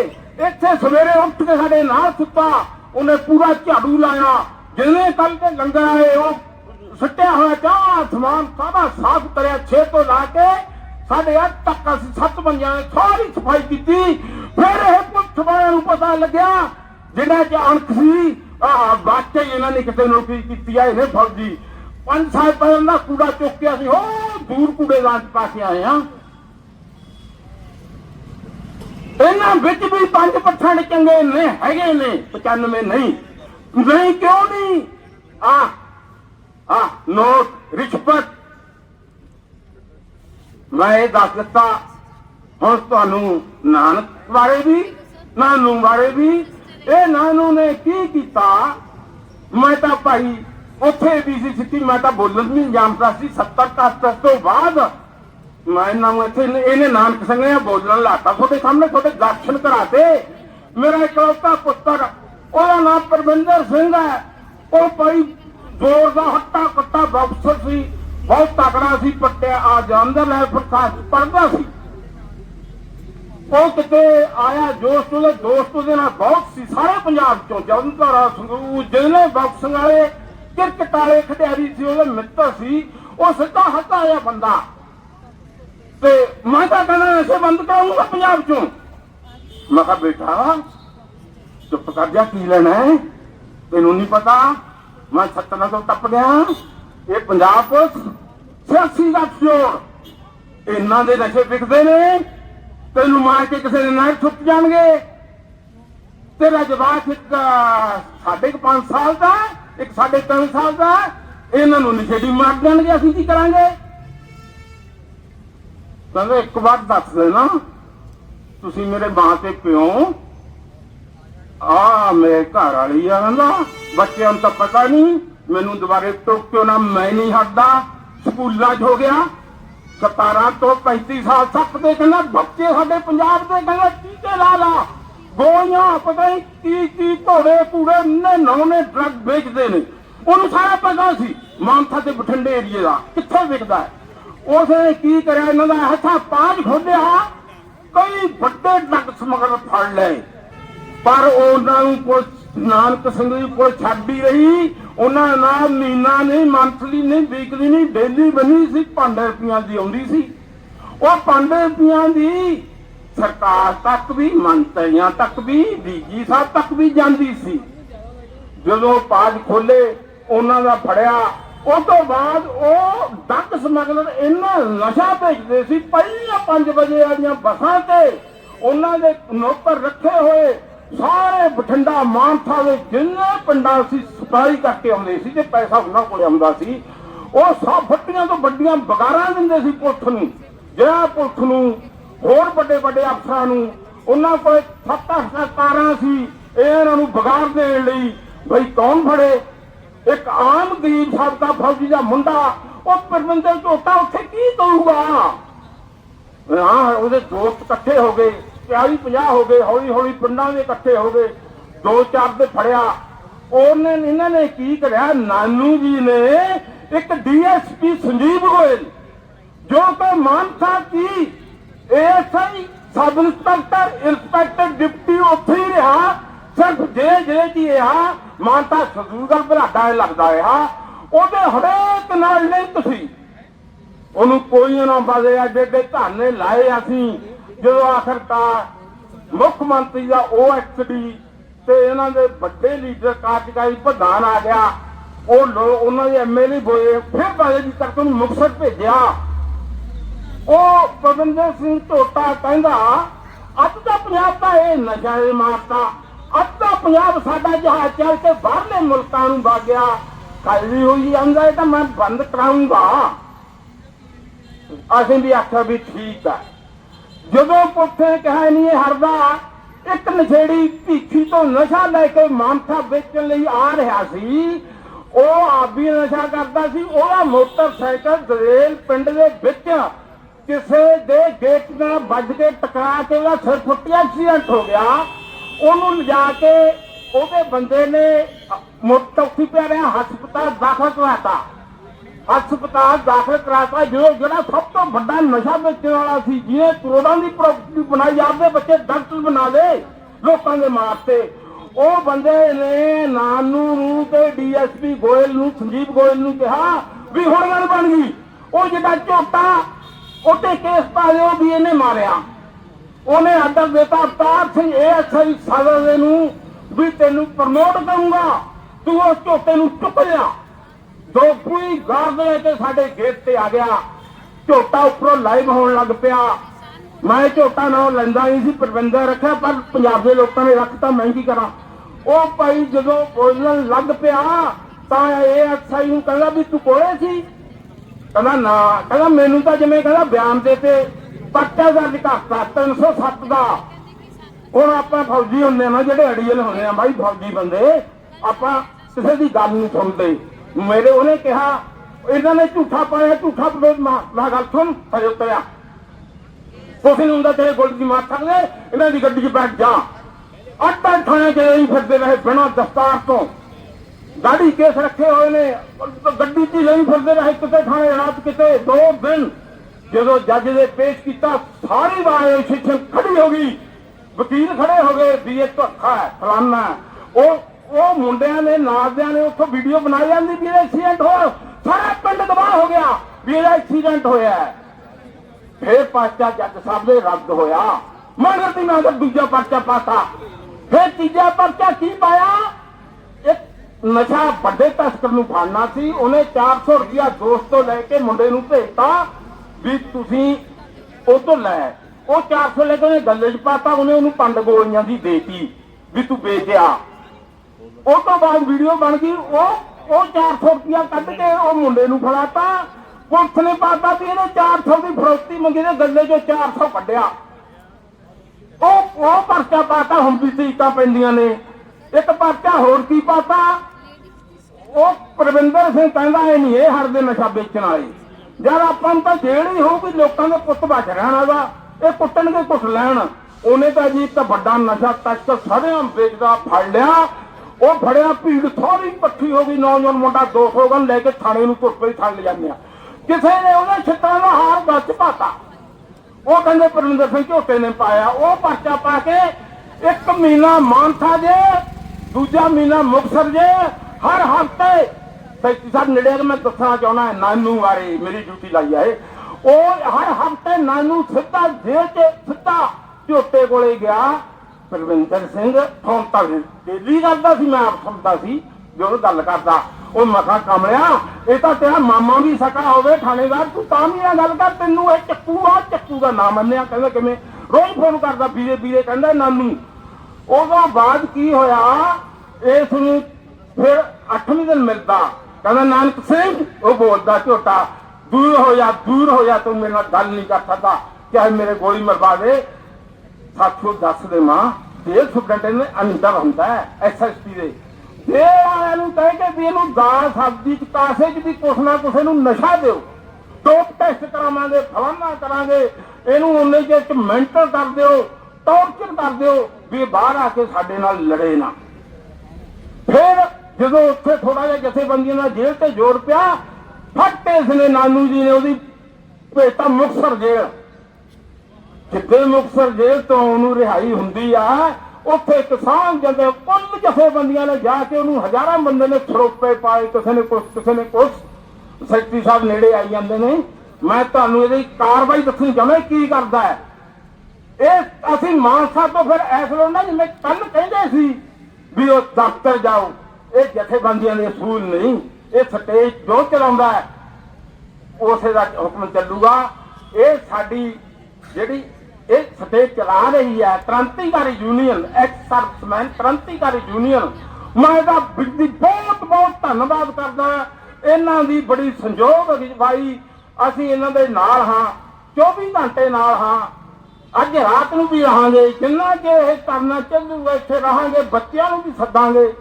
ਇੱਥੇ ਸਵੇਰੇ ਉੱਠ ਕੇ ਸਾਡੇ ਨਾਲ ਸੁੱਤਾ, ਉਹਨੇ ਪੂਰਾ ਝਾੜੂ ਲਾਇਆ। ਜਿਵੇਂ ਕੱਲ ਤੇ ਲੰਗਰ ਆਏ, ਉਹ ਸੱਟਿਆ ਹੋਇਆ ਚਾਹ, ਸਮਾਨ ਸਾਰਾ ਸਾਫ਼ ਕਰਿਆ ਛੇ ਤੋਂ ਲਾ ਕੇ ਸਾਡੇ ਅੱਠ ਤੱਕ ਅਸੀਂ ਸੱਤ ਬੰਦਿਆਂ ਨੇ ਸਾਰੀ ਸਫ਼ਾਈ ਕੀਤੀ। ਫਿਰ ਇਹ ਪੁਲਿਸ ਵਾਲਿਆਂ ਨੂੰ ਪਤਾ ਲੱਗਿਆ, ਜਿਹੜਾ ਕਿ ਅਣਖ ਸੀ, ਆਹ ਵਾਕਈ ਇਹਨਾਂ ਨੇ ਕਿਤੇ ਨੌਕਰੀ ਕੀਤੀ ਆ, ਇਹਨੇ ਫੌਜੀ। ਪੰਜ ਸਾਲ ਪਹਿਲਾਂ ਦਾ ਕੂੜਾ ਚੁੱਕਿਆ ਸੀ ਹੋ ਦੂਰ ਕੂੜੇਦਾਨ ਪਾ ਕੇ ਆਏ ਆ ਇਹਨਾਂ ਵਿੱਚ ਵੀ 5% ਚੰਗੇ ਨੇ, ਹੈਗੇ ਨੇ 95 ਨਹੀਂ। ਨਹੀਂ, ਕਿਉਂ ਨਹੀਂ? ਆ ਆ ਨੋਟ, ਰਿਸ਼ਵਤ ਮੈਂ ਇਹ ਦੱਸ ਦਿੱਤਾ, ਹੁਣ ਤੁਹਾਨੂੰ ਨਾਨਕ ਬਾਰੇ ਵੀ, ਨਾਨੂ ਬਾਰੇ ਵੀ, ਇਹ ਨਾਨੂ ਨੇ ਕੀ ਕੀਤਾ? ਮੈਂ ਤਾਂ ਭਾਈ ਉੱਥੇ ਵੀ ਸੀ ਸਿੱਧੀ, ਮੈਂ ਤਾਂ ਬੋਲਣ ਨਹੀਂ ਜਾਣਦਾ ਸੀ। 70 71 ਤੋਂ ਬਾਅਦ ਮੈਂ ਇਹਨਾਂ ਇੱਥੇ ਇਹਨੇ- ਨਾਨਕ ਸਿੰਘ ਨੇ ਬੋਲਣ ਲਾਤਾ। ਤੁਹਾਡੇ ਸਾਹਮਣੇ ਤੁਹਾਡੇ ਦਰਸ਼ਨ ਕਰਾਤੇ ਮੇਰਾ ਇਕਲੌਤਾ ਪੁੱਤਰ, ਉਹਦਾ ਨਾਮ ਪਰਮਿੰਦਰ ਸਿੰਘ ਹੈ। ਉਹ ਭਾਈ ਜ਼ੋਰ ਦਾ ਹੱਟਾ ਕੱਟਾ ਬਾਕਸਰ ਸੀ। ਬਹੁਤ ਤਕੜਾ ਸੀ, ਪੱਟਿਆ, ਆ ਜਲੰਧਰ ਲੈ ਪ੍ਰਕਾਸ਼ ਪੜਦਾ ਸੀ। ਉਹ ਕਿਤੇ ਆਇਆ ਦੋਸਤ ਉਹਦੇ ਦੋਸਤ ਉਹਦੇ ਨਾਲ ਬਹੁਤ ਸੀ, ਸਾਰੇ ਪੰਜਾਬ ਚੋਂ, ਜਲੰਧਰ, ਸੰਗਰੂਰ, ਜ਼ਿਲ੍ਹੇ ਬਾਕਸਿੰਗ ਵਾਲੇ, ਕ੍ਰਿਕਟ ਵਾਲੇ, ਖਿਡਾਰੀ ਸੀ, ਉਹਦੇ ਮਿੱਤਰ ਸੀ, ਉਹ ਸਿੱਧਾ ਹੱਥ ਆਇਆ ਬੰਦਾ। ਤੇ ਮੈਂ ਤਾਂ ਕਹਿੰਦਾ ਐਸੇ ਬੰਦ ਕਰਾਂਗਾ ਪੰਜਾਬ ਚੋਂ। ਮੈਂ ਕਿਹਾ, ਬੇਟਾ, ਚੁੱਪ ਕਰ ਜਾ, ਕੀ ਲੈਣਾ ਹੈ? ਤੈਨੂੰ ਨਹੀਂ ਪਤਾ, ਮੈਂ ਸੱਤਨਾ ਤੋਂ ਟੱਪ ਗਿਆ। ਇਹ ਪੰਜਾਬ ਪੁਲਿਸ ਸਿਆਸੀ ਦਾ ਚੋਰ ਇਹਨਾਂ ਦੇ ਨਸ਼ੇ ਵਿਕਦੇ ਨੇ, ਤੈਨੂੰ ਮਾਰ ਕੇ ਕਿਸੇ ਦੇ ਨਾਲ ਛੁੱਟ ਜਾਣਗੇ। ਤੇਰਾ ਜਵਾਕ ਇੱਕ ਸਾਢੇ ਕੁ ਸਾਲ ਦਾ, ਇੱਕ ਸਾਢੇ ਤਿੰਨ ਸਾਲ ਦਾ, ਇਹਨਾਂ ਨੂੰ ਨਸ਼ੇੜੀ ਮਾਰ ਦੇਣਗੇ, ਅਸੀਂ ਕੀ ਕਰਾਂਗੇ? ਕਹਿੰਦੇ, ਇੱਕ ਵਾਰ ਦੱਸ ਦੇਣਾ, ਤੁਸੀਂ ਮੇਰੇ ਮਾਂ ਤੇ ਪਿਓ। ਆ ਮੇਰੇ ਘਰ ਵਾਲੀ ਆ ਕਹਿੰਦਾ ਬੱਚਿਆਂ ਨੂੰ ਤਾਂ ਪਤਾ ਨਹੀਂ, ਮੈਨੂੰ ਦੁਬਾਰੇ ਟੋਕਿਓ ਨਾ, ਮੈਂ ਨਹੀਂ ਹਟਦਾ। ਸਕੂਲਾਂ 'ਚ ਹੋ ਗਿਆ। 17 ਤੋਂ 35 ਸਾਲ ਤੱਕ ਦੇ ਕਹਿੰਦਾ, ਬੱਚੇ ਸਾਡੇ ਪੰਜਾਬ ਦੇ ਕਹਿੰਦਾ ਟੀਕੇ ਲਾ ਲਾ। ਗੋਲੀਆਂ ਪਤਾ ਨਹੀਂ ਕੀ ਕੀ ਘੋੜੇ ਕੂੜੇ ਨੇ ਨੌਨੇ ਡਰੱਗ ਵੇਚਦੇ ਨੇ। ਉਹਨੂੰ ਸਾਰਾ ਪਤਾ ਸੀ, ਮਾਨਸਾ ਤੇ ਬਠਿੰਡੇ ਏਰੀਏ ਦਾ, ਕਿੱਥੇ ਵਿਕਦਾ ਹੈ। ਉਸਨੇ ਕੀ ਕਰਿਆ, ਇਹਨਾਂ ਦਾ ਹੱਥਾ ਪਾਜ ਖੋਲਿਆ। ਕਈ ਵੱਡੇ ਡਰੱਗ ਸਮਗਲਰ ਫੜ ਲਏ। ਪਰ ਉਹਨਾਂ ਨੂੰ ਕੋਈ ਨਾਨਕ ਸਿੰਘ ਦੀ ਛੱਡ ਹੀ ਰਹੀ, ਉਹਨਾਂ ਦਾ ਮਹੀਨਾ ਨਹੀਂ ਮੰਥਲੀ ਨਹੀਂ ਵੀਕਲੀ ਨਹੀਂ ਡੇਲੀ ਬਣੀ ਸੀ 5 ਰੁਪਈਆਂ ਦੀ ਆਉਂਦੀ ਸੀ। ਉਹ 5 ਰੁਪਈਆਂ ਦੀ ਸਰਕਾਰ ਤੱਕ ਵੀ, ਮੰਤਰੀਆਂ ਤੱਕ ਵੀ, ਡੀਜੀ ਸਾਹਿਬ ਤੱਕ ਵੀ ਜਾਂਦੀ ਸੀ। ਜਦੋਂ ਪਾਜ ਖੋਲੇ ਉਹਨਾਂ ਦਾ ਫੜਿਆ, ਉਸ ਤੋਂ ਬਾਅਦ ਉਹ ਡੱਕ ਸਮਗਲਰ ਇੰਨਾ ਨਸ਼ਾ ਭੇਜਦੇ ਸੀ, ਪਹਿਲਾਂ 5 ਵਜੇ ਵਾਲੀਆਂ ਬੱਸਾਂ ਤੇ ਉਹਨਾਂ ਦੇ ਨੌਕਰ ਰੱਖੇ ਹੋਏ ਸਾਰੇ ਬਠਿੰਡਾ ਮਾਨਸਾ ਦੇ ਜਿੰਨੇ ਪਿੰਡਾਂ ਸੀ ਸਪਲਾਈ ਕਰਕੇ ਆਉਂਦੇ ਸੀ ਤੇ ਪੈਸਾ ਉਹਨਾਂ ਕੋਲੇ ਆਉਂਦਾ ਸੀ, ਉਹ ਸਭ ਫੱਟੀਆਂ ਤੋਂ ਵੱਡੀਆਂ ਬਗਾਰਾਂ ਦਿੰਦੇ ਸੀ ਪੁਲਿਸ ਨੂੰ। ਜਿਹੜਾ ਪੁਲਿਸ ਨੂੰ ਹੋਰ ਵੱਡੇ ਵੱਡੇ ਅਫਸਰਾਂ ਨੂੰ ਉਹਨਾਂ ਕੋਲ ਸੱਤ ਅੱਠ ਕਾਰਾਂ ਸੀ, ਇਹ ਇਹਨਾਂ ਨੂੰ ਬਗਾਰ ਦੇਣ ਲਈ ਬਈ ਕੌਣ ਫੜੇ? ਇੱਕ ਆਮ ਗਰੀਬ ਸਾਬਕਾ ਫੌਜੀ ਦਾ ਮੁੰਡਾ, ਉਹ ਪਰਮਿੰਦਰ ਝੋਟਾ ਉੱਥੇ ਕੀ ਦਊਗਾ? ਹਾਂ, ਉਹਦੇ ਦੋਸਤ ਇਕੱਠੇ ਹੋ ਗਏ। 40 50 ਹੋ ਗਏ, ਹੌਲੀ ਹੌਲੀ ਪਿੰਡਾਂ ਦੇ ਇਕੱਠੇ ਹੋ ਗਏ, ਦੋ ਚਾਰ ਦੇ ਫੜਿਆ। ਉਹਨੇ, ਇਹਨਾਂ ਨੇ ਕੀ ਕਰਿਆ? ਨਾਨੂ ਜੀ ਨੇ ਇੱਕ ਡੀਐਸਪੀ ਸੰਜੀਵ ਗੋਇਲ, ਜੋ ਕਿ ਮਾਨਸਾ ਕੀ SI sub inspector inspector deputy, ਉੱਥੇ ਹੀ ਰਿਹਾ। ਸਿਰਫ ਜੇ ਜੇ ਜੀ ਆ, ਮਾਨਸਾ ਸਦੂਗਲ ਬਰਾਡਾ ਇਹ ਲੱਗਦਾ ਆ। ਉਹਦੇ ਹਰੇਕ ਨਾਲ ਨਹੀਂ ਤੁਸੀਂ ਉਹਨੂੰ ਕੋਈ ਨਾ ਬਾਜ਼ੇ ਅੱਡੇ ਦੇ ਧਰਨੇ ਲਾਏ ਅਸੀਂ। ਜਦੋਂ ਆਖਰਕਾਰ ਮੁੱਖ ਮੰਤਰੀ ਦਾ ਓਐਕਸਡੀ ਤੇ ਇਹਨਾਂ ਦੇ ਵੱਡੇ ਲੀਡਰ ਕਾਰਜਕਾਰੀ ਪ੍ਰਧਾਨ ਆ ਗਿਆ, ਉਹ ਲੋ- ਉਹਨਾਂ ਦੇ ਐਮਐਲਏ ਬੋਏ ਫਿਰ ਬਾਜ਼ੇ ਦੀ ਤੱਕ ਨੂੰ ਮੁਕਤਸਰ ਭੇਜਿਆ। ਉਹ ਪਵਿੰਦਰ ਸਿੰਘ ਢੋਟਾ ਕਹਿੰਦਾ, ਅੱਜ ਦਾ ਪੰਜਾਬ ਤਾਂ ਇਹ ਨਸ਼ਾ ਦੇ ਮਾਰਤਾ ਅੱਜ ਦਾ ਪੰਜਾਬ ਸਾਡਾ ਜਹਾਜ਼ ਚੱਲ ਕੇ ਬਾਹਰਲੇ ਮੁਲਕਾਂ ਨੂੰ ਵਗ ਗਿਆ। ਖਾਲੀ ਹੋਈ ਜਾਂਦਾ ਇਹ ਤਾਂ ਮੈਂ ਬੰਦ ਕਰਾਉਂਗਾ ਅਸੀਂ ਵੀ ਆਖਿਆ ਵੀ ਠੀਕ ਆ। ਜਦੋਂ ਪੁੱਠੇ ਕਹੇ ਨਹੀਂ ਹਰਦਾ, ਇੱਕ ਨਸ਼ੇੜੀ ਭੀਖੀ ਤੋਂ ਨਸ਼ਾ ਲੈ ਕੇ ਮਾਨਸਾ ਵੇਚਣ ਲਈ ਆ ਰਿਹਾ ਸੀ। ਉਹ ਆਪ ਨਸ਼ਾ ਕਰਦਾ ਸੀ। ਉਹਦਾ ਮੋਟਰਸਾਈਕਲ ਦਰੇਲ ਪਿੰਡ ਦੇ ਵਿੱਚ ਕਿਸੇ ਦੇ ਗੇਟ ਨਾਲ ਵੱਜ ਕੇ ਟਕਰਾ ਕੇ ਉਹਦਾ ਸਿਰ ਫੁੱਟਿਆ, ਐਕਸੀਡੈਂਟ ਹੋ ਗਿਆ। ਉਹਨੂੰ ਲਿਜਾ ਕੇ ਉਹਦੇ ਬੰਦੇ ਨੇ ਮੋਟਰਸਾਈਕਲ ਪਿਆ ਹਸਪਤਾਲ ਦਾਖਲ ਕਰਾਤਾ ਹਸਪਤਾਲ ਦਾਖਲ ਕਰਾਤਾ, ਜੋ ਜਿਹੜਾ ਸਭ ਤੋਂ ਵੱਡਾ ਨਸ਼ਾ ਵੇਚਣ ਵਾਲਾ ਸੀ, ਜਿਹਨੇ ਕਰੋੜਾਂ ਦੀ ਪ੍ਰਾਪਰਟੀ ਬਣਾਈ, ਆਪਦੇ ਬੱਚੇ ਡਾਕਟਰ ਬਣਾ ਲਏ, ਲੋਕਾਂ ਦੇ ਮਾਰਤੇ ਉਹ ਬੰਦੇ ਨੇ ਨਾਨੂ ਨੂੰ ਤੇ ਡੀਐਸਪੀ ਗੋਇਲ ਨੂੰ, ਸੰਜੀਵ ਗੋਇਲ ਨੂੰ ਕਿਹਾ ਵੀ ਹੁਣ ਗੱਲ ਬਣ ਗਈ। ਉਹ ਜਿਹੜਾ ਝੋਟਾ, ਉਹਤੇ ਕੇਸ ਪਾ ਦਿਓ ਵੀ ਇਹਨੇ ਮਾਰਿਆ। ਉਹਨੇ ਆਰਡਰ ਦਿੱਤਾ ਅਵਤਾਰ ਸਿੰਘ ਏਐਸਆਈ ਸਾਦਰ ਨੂੰ ਵੀ ਤੈਨੂੰ ਪ੍ਰਮੋਟ ਕਰੂੰਗਾ। ਤੂੰ ਉਸ ਝੋਟੇ ਨੂੰ ਚੁੱਕ ਲਿਆ। ਦੋਪੂਈ ਗਾਰਦ ਤੇ ਸਾਡੇ ਗੇਟ ਤੇ ਆ ਗਿਆ, ਝੋਟਾ ਉੱਪਰੋਂ ਲਾਈਵ ਹੋਣ ਲੱਗ ਪਿਆ। ਮੈਂ ਝੋਟਾ ਨਾ ਲੈਂਦਾ ਨਹੀਂ ਸੀ ਪ੍ਰਬੰਧਕ ਰੱਖਿਆ, ਪਰ ਪੰਜਾਬ ਦੇ ਲੋਕਾਂ ਨੇ ਰੱਖਤਾ ਮੈਂ ਕੀ ਕਰਾਂ? ਉਹ ਭਾਈ ਜਦੋਂ ਬੋਲਣ ਲੱਗ ਪਿਆ, ਤਾਂ ਇਹ ਐਸਆਈ ਨੂੰ ਕਹਿੰਦਾ ਵੀ ਤੂੰ ਕੋਲੇ ਸੀ? ਕਹਿੰਦਾ ਨਾ, ਕਹਿੰਦਾ ਮੈਨੂੰ ਤਾਂ ਜਿਵੇਂ ਕਹਿੰਦਾ ਬਿਆਨ ਦੇ ਤੇ ਪੱਕਾ ਦਰਜ ਕਰਤਾ 307 ਦਾ। ਹੁਣ ਆਪਾਂ ਫੌਜੀ ਹੁੰਦੇ ਨਾ, ਜਿਹੜੇ ਅੜੀਅਲ ਹੁੰਦੇ ਆ, ਬਾਈ ਫੌਜੀ ਬੰਦੇ, ਆਪਾਂ ਕਿਸੇ ਦੀ ਗੱਲ ਨਹੀਂ ਸੁਣਦੇ। ਮੇਰੇ ਉਹਨੇ ਕਿਹਾ, ਇਹਨਾਂ ਨੇ ਝੂਠਾ ਪਾਇਆ, ਝੂਠਾ ਪ੍ਰਵੇਸ਼ ਮਾ ਗੱਲ ਸੁਣ ਹਜੇ ਉਤਰਿਆ ਕੋਈ ਨਹੀਂ ਹੁੰਦਾ, ਤੇਰੇ ਗੋਲ ਦੀ ਮਾਰ ਸਕਦੇ, ਇਹਨਾਂ ਦੀ ਗੱਡੀ 'ਚ ਬੈਠ ਜਾ। ਅੱਡਾ ਥਾਣੇ 'ਚ ਨਹੀਂ ਫਿਰਦੇ ਰਹੇ ਬਿਨਾਂ ਦਸਤਾਰ ਤੋਂ। ਗਾੜੀ ਕੇਸ ਰੱਖੇ ਹੋਏ ਨੇ, ਗੱਡੀ 'ਚ ਹੀ ਫਿਰਦੇ ਰਹੇ ਕਿਤੇ ਥਾਣੇ ਰਾਤ ਕਿਤੇ, ਦੋ ਦਿਨ। ਜਦੋਂ ਜੱਜ ਦੇ ਪੇਸ਼ ਕੀਤਾ, ਸਾਰੀ ਵਾਇਓਲੇਸ਼ਨ ਖੜੀ ਹੋ ਗਈ। ਵਕੀਲ ਖੜੇ ਹੋ ਗਏ ਵੀ ਇਹ ਧੋਖਾ ਹੈ, ਫਲਾਨਾ ਉਹ ਉਹ ਮੁੰਡਿਆਂ ਨੇ ਨਾਜ਼ਿਆਂ ਨੇ ਉੱਥੋਂ ਵੀਡੀਓ ਬਣਾਈ ਜਾਂਦੀ ਵੀ ਇਹ ਐਕਸੀਡੈਂਟ ਹੋਇਆ। ਸਾਰਾ ਪਿੰਡ ਤਬਾਹ ਹੋ ਗਿਆ। ਵੀ ਇਹਦਾ ਐਕਸੀਡੈਂਟ ਹੋਇਆ। ਫੇਰ ਪਾਚਾ ਜੱਜ ਸਾਹਿਬ ਦੇ ਰੱਦ ਹੋਇਆ। ਮਗਰ ਦੀ ਮੈਂ ਦੂਜਾ ਪਰਚਾ ਪਾਤਾ। ਫੇਰ ਤੀਜਾ ਪਰਚਾ ਕੀ ਪਾਇਆ? ਇੱਕ ਨਸ਼ਾ ਵੱਡੇ ਤਸਕਰ ਨੂੰ ਫੜਨਾ ਸੀ। ਉਹਨੇ 400 ਰੁਪਇਆ ਦੋਸਤ ਤੋਂ ਲੈ ਕੇ ਮੁੰਡੇ ਨੂੰ ਭੇਜਤਾ ਵੀ ਤੁਸੀਂ ਉਹ ਤੋਂ ਲੈ ਉਹ 400 ਲੈ ਕੇ ਉਹਨੇ ਗੱਲੇ 'ਚ ਪਾਤਾ। ਉਹਨੇ ਉਹਨੂੰ ਪੰਡ ਗੋਲੀਆਂ ਦੀ ਦੇਤੀ ਵੀ ਤੂੰ ਵੇਚਿਆ ਉਹ ਤੋਂ ਬਾਅਦ ਵੀਡੀਓ ਬਣ ਗਈ, ਉਹ ਉਹ 400 ਰੁਪਇਆ ਕੱਢ ਕੇ ਉਹ ਮੁੰਡੇ ਨੂੰ ਫੜਾਤਾ। ਪੁਲਿਸ ਨੇ ਪਾਤਾ ਵੀ ਇਹਨੇ 400 ਦੀ ਫਰੋਤੀ ਮੰਗੀ ਤੇ ਗੱਲੇ 'ਚੋਂ 400 ਕੱਢਿਆ। ਉਹ ਉਹ ਪਰਚਾ ਪਾਤਾ, ਹੁਣ ਵੀ ਸੀਟਾਂ ਪੈਂਦੀਆਂ ਨੇ। ਇੱਕ ਪਰਚਾ ਹੋਰ ਕੀ ਪਾਤਾ? ਉਹ ਪ੍ਰਵਿੰਦਰ ਸਿੰਘ ਕਹਿੰਦਾ ਇਹ ਨਹੀਂ, ਇਹ ਹਰਦੇ ਨਸ਼ਾ ਵੇਚਣ ਵਾਲੇ। ਯਾਰ ਆਪਾਂ ਨੂੰ ਤਾਂ ਜੇਲ੍ਹ ਹੀ ਹੋਊਗੀ, ਲੋਕਾਂ ਦੇ ਪੁੱਤ ਬਚ ਰਹਿਣਾ ਦਾ ਇਹ ਕੁੱਟਣਗੇ ਕੁੱਟ ਲੈਣ। ਉਹਨੇ ਤਾਂ ਜੀ ਤਾਂ ਵੱਡਾ ਨਸ਼ਾ ਤੱਕ ਸਾਰਿਆਂ ਵੇਚਦਾ, ਫੜ ਲਿਆ। ਉਹ ਫੜਿਆ, ਭੀੜ ਸਾਰੀ ਇਕੱਠੀ ਹੋ ਗਈ, ਨੌਜਵਾਨ ਮੁੰਡਾ 200 ਗਨ ਲੈ ਕੇ ਥਾਣੇ ਨੂੰ ਤੁਰ ਪਈ ਥਾਣੇ ਜਾਂਦੇ ਆ। ਕਿਸੇ ਨੇ ਉਹਦੇ ਛੱਤਾਂ ਦਾ ਹਾਰ ਗੱਚ ਪਾਤਾ। ਉਹ ਕਹਿੰਦੇ ਪਰਮਿੰਦਰ ਸਿੰਘ ਝੋਟੇ ਨੇ ਪਾਇਆ। ਉਹ ਪਰਚਾ ਪਾ ਕੇ ਇੱਕ ਮਹੀਨਾ ਮਾਨਸਾ ਜੇ, ਦੂਜਾ ਮਹੀਨਾ ਮੁਕਸਰ ਜੇ, ਹਰ ਹਫ਼ਤੇ ਸੈਕਟਰੀ ਸਾਹਿਬ ਨੇੜੇ ਮੈਂ ਦੱਸਣਾ ਚਾਹੁੰਦਾ ਨਾਨੂ ਬਾਰੇ ਮੇਰੀ ਡਿਊਟੀ ਲਾਈ ਆਏ ਉਹ ਹਰ ਹਫ਼ਤੇ ਨਾਨੂ ਸਿੱਧਾ ਜੇਲ੍ਹ 'ਚ ਸਿੱਧਾ ਝੋਟੇ ਕੋਲੇ ਗਿਆ। ਪਰਵਿੰਦਰ ਸਿੰਘ ਫੋਨ ਡੇਲੀ ਕਰਦਾ ਸੀ, ਮੈਂ ਆਪ ਸੁਣਦਾ ਸੀ, ਜਦੋਂ ਗੱਲ ਕਰਦਾ। ਉਹ ਮਖਾ ਕਮਲਿਆ, ਇਹ ਤਾਂ ਤੇਰਾ ਮਾਮਾ ਵੀ ਸਕਾ ਹੋਵੇ, ਥਾਣੇਦਾਰ, ਤੂੰ ਤਾਂ ਵੀ ਇਹ ਗੱਲ ਕਰ, ਤੈਨੂੰ ਇਹ ਚੱਕੂ ਆ, ਚੱਕੂ ਦਾ ਨਾਮ ਮੰਨਿਆ, ਕਹਿੰਦਾ ਕਿਵੇਂ? ਰੋਜ਼ ਫੋਨ ਕਰਦਾ, ਵੀਰੇ ਵੀਰੇ, ਕਹਿੰਦਾ, ਨਾਨੂ ਉਦੋਂ ਬਾਅਦ ਕੀ ਹੋਇਆ? ਇਸ ਨੂੰ ਫਿਰ 8ਵੀਂ ਦਿਨ ਮਿਲਦਾ। ਕਹਿੰਦਾ, ਨਾਨਕ ਸਿੰਘ, ਉਹ ਬੋਲਦਾ ਝੋਟਾ, ਦੂਰ ਹੋ ਜਾ, ਦੂਰ ਹੋ ਜਾ, ਤੂੰ ਮੇਰੇ ਨਾਲ ਗੱਲ ਨਹੀਂ ਕਰ ਸਕਦਾ। ਚਾਹੇ ਮੇਰੇ ਗੋਲੀ ਮਰਵਾ ਦੇ? ਸਾਥੋਂ ਦੱਸ ਦੇ ਮਾਂ ਜੇਲ੍ਹ ਸੁਪਰਡੈਂਟ ਨੇ ਅੰਦਰ ਹੁੰਦਾ ਹੈ ਐਸਐਸਪੀ ਦੇ। ਜੇ ਆਇਆ ਨੂੰ ਕਹਿ ਕੇ ਵੀ ਇਹਨੂੰ ਦਾਲ ਸਬਜ਼ੀ ਚ ਕਾਸੇ ਚ ਵੀ ਕੁਛ ਨਾ ਕੁਛ ਨੂੰ ਨਸ਼ਾ ਦਿਓ, ਡੋਪ ਟੈਸਟ ਕਰਾਵਾਂਗੇ, ਫਲਾਨਾ ਕਰਾਂਗੇ, ਇਹਨੂੰ ਉਹਨੇ ਜੇ ਚ ਮੈਂਟਲ ਕਰ ਦਿਓ ਟੌਰਚਰ ਕਰ ਦਿਓ, ਵੀ ਬਾਹਰ ਆ ਕੇ ਸਾਡੇ ਨਾਲ ਲੜੇ ਨਾ। ਫਿਰ ਜਦੋਂ ਉੱਥੇ ਥੋੜਾ ਜਿਹਾ ਜਥੇਬੰਦੀਆਂ ਦਾ ਜੇਲ੍ਹ ਤੇ ਜੋਰ ਪਿਆ, ਫੱਟੇ ਇਸ ਨਾਨੂ ਜੀ ਨੇ ਉਹਦੀ ਭੇਟਾ ਮੁਕਸਰ ਜੇਲ੍ਹ। ਜਿੱਥੇ ਮੁਕਸਰ ਜੇਲ੍ਹ ਤੋਂ ਉਹਨੂੰ ਰਿਹਾਈ ਹੁੰਦੀ ਆ, ਉੱਥੇ ਕਿਸਾਨ ਜਦੋਂ ਕੁੱਲ ਜਥੇਬੰਦੀਆਂ ਨੇ ਜਾ ਕੇ ਉਹਨੂੰ ਹਜ਼ਾਰਾਂ ਬੰਦੇ ਨੇ ਸਰੋਪੇ ਪਾਏ, ਕਿਸੇ ਨੇ ਕੁਛ, ਕਿਸੇ ਨੇ ਕੁਛ। ਸੈਕਟਰੀ ਸਾਹਿਬ ਨੇੜੇ ਆਈ ਜਾਂਦੇ ਨੇ। ਮੈਂ ਤੁਹਾਨੂੰ ਇਹਦੀ ਕਾਰਵਾਈ ਦੱਸਣੀ ਚਾਹੁੰਦਾ ਕੀ ਕਰਦਾ ਹੈ। ਇਹ ਅਸੀਂ ਮਾਨਸਾ ਤੋਂ ਫਿਰ ਐਸ ਲੋਣਾ ਜਿਵੇਂ ਕੱਲ ਕਹਿੰਦੇ ਸੀ ਵੀ ਉਹ ਦਫ਼ਤਰ ਜਾਓ। ਇਹ ਜਥੇਬੰਦੀਆਂ ਦੇ ਅਸੂਲ ਨਹੀਂ। ਇਹ ਸਟੇਜ ਜੋ ਚਲਾਉਂਦਾ ਹੈ, ਉਸੇ ਦਾ ਹੁਕਮ ਚੱਲੂਗਾ। ਇਹ ਸਾਡੀ ਜਿਹੜੀ ਇਹ ਸਟੇਜ ਚਲਾ ਰਹੀ ਹੈ ਕ੍ਰਾਂਤੀਕਾਰੀ ਯੂਨੀਅਨ ਐਕਸ ਸਰਵਿਸਮੈਨ ਕ੍ਰਾਂਤੀਕਾਰੀ ਯੂਨੀਅਨ। ਮੈਂ ਇਹਦਾ ਬਿਜਲੀ ਬਹੁਤ ਬਹੁਤ ਧੰਨਵਾਦ ਕਰਦਾ ਇਹਨਾਂ ਦੀ ਬੜੀ ਸੰਯੋਗ ਅਗਵਾਈ ਅਸੀਂ ਇਹਨਾਂ ਦੇ ਨਾਲ ਹਾਂ 24 ਘੰਟੇ ਨਾਲ ਹਾਂ। ਅੱਜ ਰਾਤ ਨੂੰ ਵੀ ਰਹਾਂਗੇ, ਜਿੰਨਾ ਕਿ ਇਹ ਕਰਨਾ ਚੱਲੂਗਾ ਇੱਥੇ ਰਹਾਂਗੇ, ਬੱਚਿਆਂ ਨੂੰ ਵੀ ਸੱਦਾਂਗੇ।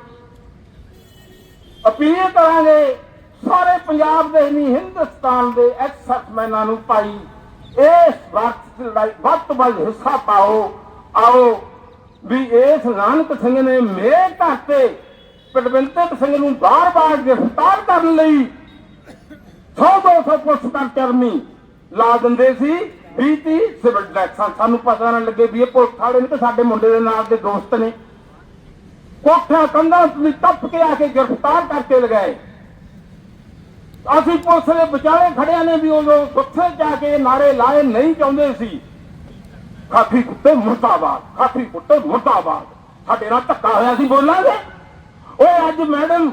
ਅਪੀਲ ਕਰਾਂਗੇ, ਸਾਰੇ ਪੰਜਾਬ ਦੇ ਨਹੀਂ, ਹਿੰਦੁਸਤਾਨ ਦੇ ਐਕਸਰਸਮੈਨਾਂ ਨੂੰ ਭਾਈ। ਇਸ ਵਕਤ ਲਈ ਹਿੱਸਾ ਪਾਓ। ਆਓ ਵੀ ਇਸ ਨਾਨਕ ਸਿੰਘ ਨੇ ਮੇਰੇ ਘਰ ਤੇ ਸਿੰਘ ਨੂੰ ਬਾਰ-ਬਾਰ ਗ੍ਰਿਫਤਾਰ ਕਰਨ ਲਈ 100-200 ਪੁਲਿਸ ਕਰ ਲਾ ਦਿੰਦੇ ਸੀ। ਬੀਤੀ ਸਿਵਲ ਡਰੈਕਸ਼ਨ ਸਾਨੂੰ ਪਤਾ ਨਾ ਲੱਗੇ ਵੀ ਇਹ ਪੁਲਿਸ ਵਾਲੇ ਨੇ ਤੇ ਸਾਡੇ ਮੁੰਡੇ ਦੇ ਨਾਲ ਦੇ ਦੋਸਤ ਨੇ। ਕੋਠਾ ਕੰਧਾਂ ਤੋਂ ਟੱਪ ਕੇ ਆ ਕੇ ਗ੍ਰਿਫਤਾਰ ਕਰਕੇ ਲਗਾਏ। ਅਸੀਂ ਪੁਲਿਸ ਦੇ ਵਿਚਾਲੇ ਖੜਿਆ ਨੇ ਵੀ ਉਦੋਂ ਗੁੱਸੇ ਜਾ ਕੇ ਨਾਰੇ ਲਾਏ, ਨਹੀਂ ਚਾਹੁੰਦੇ ਸੀ। ਖਾਫੀ ਕੁੱਤੇ ਮੁਰਦਾਬਾਦ ਖਾਫੀ ਕੁੱਤੇ ਮੁਰਦਾਬਾਦ। ਸਾਡੇ ਨਾਲ ਧੱਕਾ ਹੋਇਆ ਸੀ, ਬੋਲਾਂਗੇ? ਓਏ ਅੱਜ ਮੈਡਮ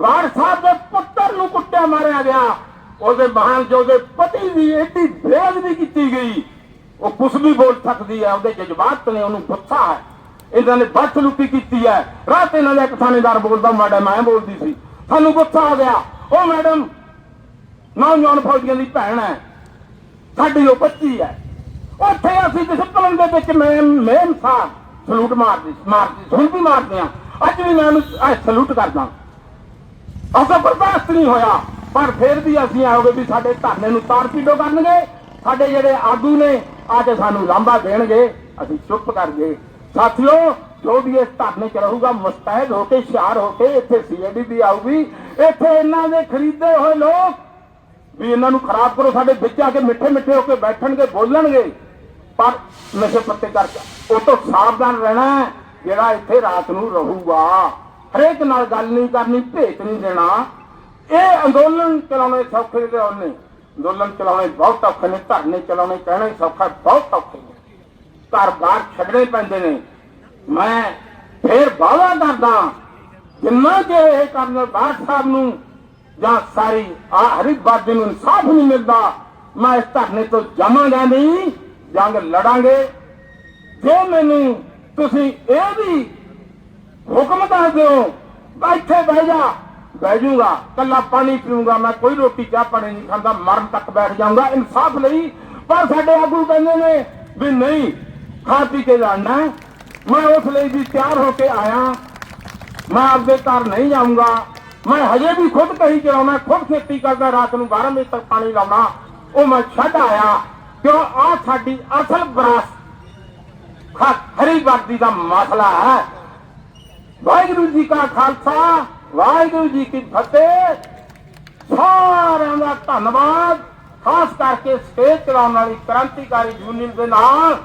ਗਾੜ ਸਾਹਿਬ ਦੇ ਪੁੱਤਰ ਨੂੰ ਕੁੱਟਿਆ ਮਾਰਿਆ ਗਿਆ। ਉਹਦੇ ਮਹਾਨ ਜੋ ਦੇ ਪਤੀ ਦੀ ਏਡੀ ਬੇਅਦਬੀ ਕੀਤੀ ਗਈ। ਉਹ ਕੁਛ ਵੀ ਬੋਲ ਸਕਦੀ ਹੈ, ਉਹਦੇ ਜਜ਼ਬਾਤ ਨੇ ਉਹਨੂੰ ਗੁੱਸਾ ਹੈ। ਇਹਨਾਂ ਨੇ ਬਦਸਲੂਕੀ ਕੀਤੀ ਹੈ। ਰਾਤ ਇਹਨਾਂ ਦਾ ਇੱਕ ਥਾਣੇਦਾਰ ਬੋਲਦਾ, ਮਾੜਾ ਮੈਂ ਬੋਲਦੀ ਸੀ। ਸਾਨੂੰ ਗੁੱਸਾ ਆ ਗਿਆ। ਉਹ ਮੈਡਮ, ਨੌਜਵਾਨ ਫੌਜੀਆਂ ਦੀ ਭੈਣ ਹੈ। ਸਾਡੀ ਉਹ ਬੱਚੀ ਹੈ। ਉੱਥੇ ਅਸੀਂ ਡਿਸਪਲਿਨ ਦੇ ਵਿੱਚ ਮੈਂ ਮੇਮ ਸਾਹਿਬ ਸਲੂਟ ਮਾਰਦੀ ਮਾਰਦੀ, ਹੁਣ ਵੀ ਮਾਰਦੇ ਆ ਅੱਜ ਵੀ ਮੈਂ ਉਹਨੂੰ ਸਲੂਟ ਕਰਦਾ। ਅਸਾਂ ਬਰਦਾਸ਼ਤ ਨਹੀਂ ਹੋਇਆ। ਪਰ ਫਿਰ ਵੀ ਅਸੀਂ ਆਓਗੇ ਵੀ ਸਾਡੇ ਧਰਨੇ ਨੂੰ ਤਾਰ ਪੀਡੋ ਕਰਨਗੇ। ਸਾਡੇ ਜਿਹੜੇ ਆਗੂ ਨੇ, ਅੱਜ ਸਾਨੂੰ ਲਾਂਭਾ ਦੇਣਗੇ। ਅਸੀਂ ਚੁੱਪ ਕਰ ਗਏ। ਸਾਥੀਓ ਜੋ ਵੀ ਇਸ ਧਰਨੇ ਚ ਰਹੂਗਾ, ਮੁਸਤੈਦ ਹੋ ਕੇ ਹੁਸ਼ਿਆਰ ਹੋ ਕੇ ਇੱਥੇ ਸੀਆਈਡੀ ਵੀ ਆਊਗੀ। ਇੱਥੇ ਇਹਨਾਂ ਦੇ ਖਰੀਦੇ ਹੋਏ ਲੋਕ ਵੀ ਇਹਨਾਂ ਨੂੰ ਖਰਾਬ ਕਰੋ, ਸਾਡੇ ਵਿੱਚ ਆ ਕੇ ਮਿੱਠੇ ਮਿੱਠੇ ਹੋ ਕੇ ਬੈਠਣਗੇ, ਬੋਲਣਗੇ। ਪਰ ਨਸ਼ੇ ਪੱਤੇ ਕਰਕੇ ਉਹ ਤੋਂ ਸਾਵਧਾਨ ਰਹਿਣਾ ਜਿਹੜਾ ਇੱਥੇ ਰਾਤ ਨੂੰ ਰਹੂਗਾ। ਹਰੇਕ ਨਾਲ ਗੱਲ ਨਹੀਂ ਕਰਨੀ, ਭੇਤ ਨਹੀਂ ਦੇਣਾ। ਇਹ ਅੰਦੋਲਨ ਚਲਾਉਣੇ ਸੌਖੇ ਤੇ ਉਹਨੇ ਅੰਦੋਲਨ ਚਲਾਉਣੇ ਬਹੁਤ ਔਖੇ ਨੇ, ਧਰਨੇ ਚਲਾਉਣੇ, ਕਹਿਣੇ ਸੌਖਾ, ਬਹੁਤ ਔਖੇ ਨੇ। ਘਰ ਬਾਹਰ ਛੱਡਣੇ ਪੈਂਦੇ ਨੇ। ਮੈਂ ਫੇਰ ਵਾਅਦਾ ਕਰਦਾ ਜਿੰਨਾ ਕਿ ਇਹ ਕਰਨ ਬਾਠ ਸਾਹਿਬ ਨੂੰ ਜਾਂ ਸਾਰੀ ਆ ਹਰਿਕ ਨੂੰ ਇਨਸਾਫ ਨਹੀਂ ਮਿਲਦਾ, ਮੈਂ ਇਸ ਧਰਨੇ ਤੋਂ ਜਾਵਾਂਗਾ ਨਹੀਂ, ਜੰਗ ਲੜਾਂਗੇ। ਜੇ ਮੈਨੂੰ ਤੁਸੀਂ ਇਹ ਵੀ ਹੁਕਮ ਦੱਸ ਦਿਓ, ਮੈਂ ਇੱਥੇ ਬਹਿ ਜਾ, ਬਹਿ ਜਾਊਗਾ ਕੱਲਾ ਪਾਣੀ ਪੀਊਂਗਾ, ਮੈਂ ਕੋਈ ਰੋਟੀ, ਚਾਹ ਪਾਣੀ ਨਹੀਂ ਖਾਂਦਾ, ਮਰਨ ਤੱਕ ਬੈਠ ਜਾਊਂਗਾ, ਇਨਸਾਫ ਲਈ। ਪਰ ਸਾਡੇ ਆਗੂ ਕਹਿੰਦੇ ਨੇ ਵੀ ਨਹੀਂ, ਖਾ ਪੀ ਕੇ ਲੜਨਾ ਮੈਂ ਉਸ ਲਈ ਵੀ ਤਿਆਰ ਹੋ ਕੇ ਆਇਆ। ਮੈਂ ਆਪਦੇ ਘਰ ਨਹੀਂ ਜਾਊਂਗਾ। ਮੈਂ ਹਜੇ ਵੀ ਖੁਦ ਕਹੀ ਚਲਾਉਣਾ ਖੁਦ ਖੇਤੀ ਕਰਦਾ, ਰਾਤ ਨੂੰ 12 ਵਜੇ ਤੱਕ ਪਾਣੀ ਲਾਉਣਾ। ਉਹ ਮੈਂ ਛੱਡ ਆਇਆ ਕਿਉਂ? ਆ ਸਾਡੀ ਅਸਲ ਵਿਰਾਸਤ। ਹਰੀ ਵਰਦੀ ਦਾ ਮਸਲਾ ਹੈ। ਵਾਹਿਗੁਰੂ ਜੀ ਕਾ ਖਾਲਸਾ, ਵਾਹਿਗੁਰੂ ਜੀ ਕੀ ਫਤਿਹ। ਸਾਰਿਆਂ ਦਾ ਧੰਨਵਾਦ। ਖਾਸ ਕਰਕੇ ਸਟੇਜ ਚਲਾਉਣ ਵਾਲੀ ਕ੍ਰਾਂਤੀਕਾਰੀ ਯੂਨੀਅਨ ਦੇ ਨਾਲ